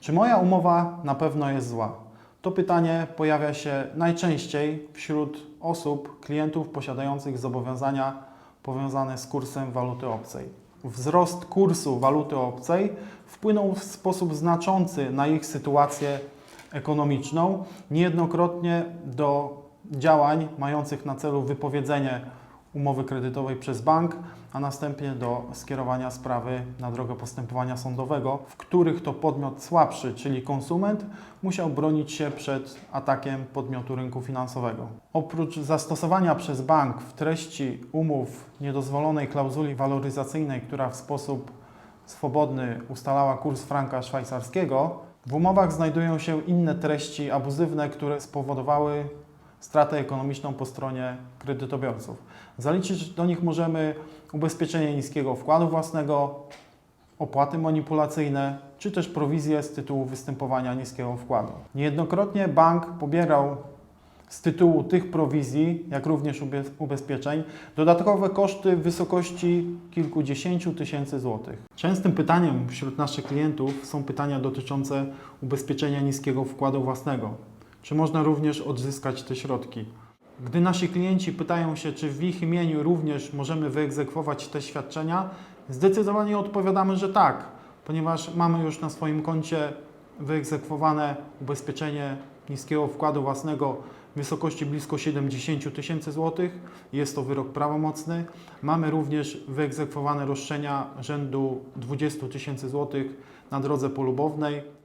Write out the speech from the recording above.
Czy moja umowa na pewno jest zła? To pytanie pojawia się najczęściej wśród osób, klientów posiadających zobowiązania powiązane z kursem waluty obcej. Wzrost kursu waluty obcej wpłynął w sposób znaczący na ich sytuację ekonomiczną, niejednokrotnie do działań mających na celu wypowiedzenie umowy kredytowej przez bank, a następnie do skierowania sprawy na drogę postępowania sądowego, w których to podmiot słabszy, czyli konsument, musiał bronić się przed atakiem podmiotu rynku finansowego. Oprócz zastosowania przez bank w treści umów niedozwolonej klauzuli waloryzacyjnej, która w sposób swobodny ustalała kurs franka szwajcarskiego, w umowach znajdują się inne treści abuzywne, które spowodowały stratę ekonomiczną po stronie kredytobiorców. Zaliczyć do nich możemy ubezpieczenie niskiego wkładu własnego, opłaty manipulacyjne, czy też prowizje z tytułu występowania niskiego wkładu. Niejednokrotnie bank pobierał z tytułu tych prowizji, jak również ubezpieczeń, dodatkowe koszty w wysokości kilkudziesięciu tysięcy złotych. Częstym pytaniem wśród naszych klientów są pytania dotyczące ubezpieczenia niskiego wkładu własnego. Czy można również odzyskać te środki? Gdy nasi klienci pytają się, czy w ich imieniu również możemy wyegzekwować te świadczenia, zdecydowanie odpowiadamy, że tak, ponieważ mamy już na swoim koncie wyegzekwowane ubezpieczenie niskiego wkładu własnego w wysokości blisko 70 tysięcy złotych. Jest to wyrok prawomocny. Mamy również wyegzekwowane roszczenia rzędu 20 tysięcy złotych na drodze polubownej.